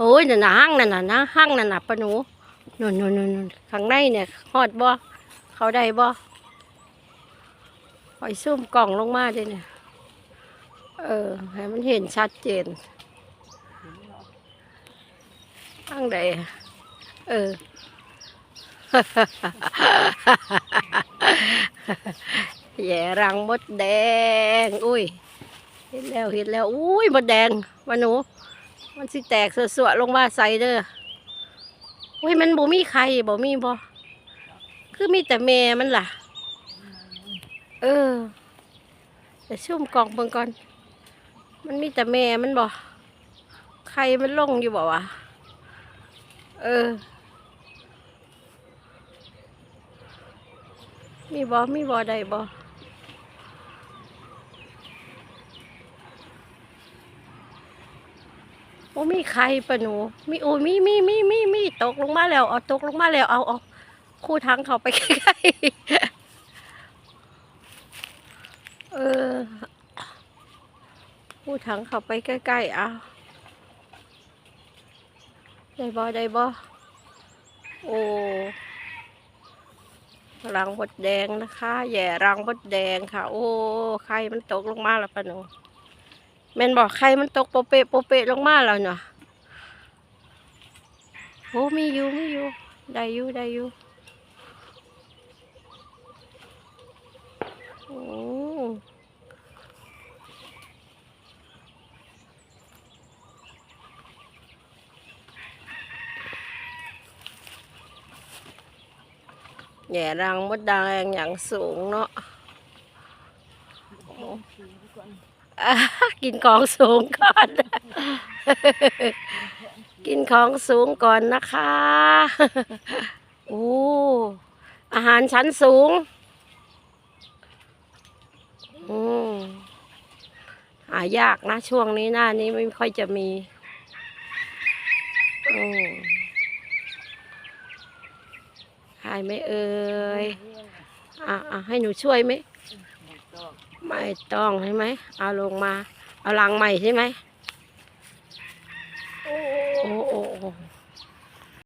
โอ้ยนั่นน่ะห้างนั่นน่ะนะห้างนั่นน่ะปะหนูนู่นนู่นนู่นข้างในเนี่ยฮอดบ่เขาได้บ่คอยซูมกล่องลงมาด้วยเนี่ย เออ ให้มันเห็นชัดเจนห้างใดเออ แย่รังมดแดง อุ้ย เห็นแล้วเห็นแล้ว อุ้ย มดแดงมาหนู มันสิแตกสวๆลงมาใส่เด้ออุ้ยมันบ่มีใครบ่มีบ่คือมีแต่แม่มันล่ะ เออแต่ชุ่มกล่องเบิ่งก่อน มันมีแต่แม่มันบ่ใครมันลงอยู่บ่วะเออ มีบ่มีบ่ใดบ่ อ้มีใครปะหนู มีโอ้มีมีมีมีมีตกลงมาแล้ว เอาตกลงมาแล้ว เอาเอาคู่ทั้งเขาไปใกล้ๆเออคู่ทั้งเขาไปใกล้ๆเอาได้บ่ได้บ่โอ้รังบดแดงนะคะ แย่รังบดแดงค่ะ โอ้ ไข่มันตกลงมาแล้วปะหนู แม่นบอกไข่มันตกโปเปะโปเปะลงมาแล้วเนาะโอ้มีอยู่มีอยู่ได้อยู่ได้อยู่โอ้แย่รังมดแดงอย่างสูงเนาะอะ กินของสูงก่อน กินของสูงก่อนนะคะโอ้อาหารชั้นสูงอืมหายากนะ ช่วงนี้หน้านี้ไม่ค่อยจะมีอืมหายไหมเอ่ยอะอะให้หนูช่วยไหม ไม่ต้องใช่ไหม เอาลงมา เอาลังใหม่ใช่ไหม โอ้โอ้โอ้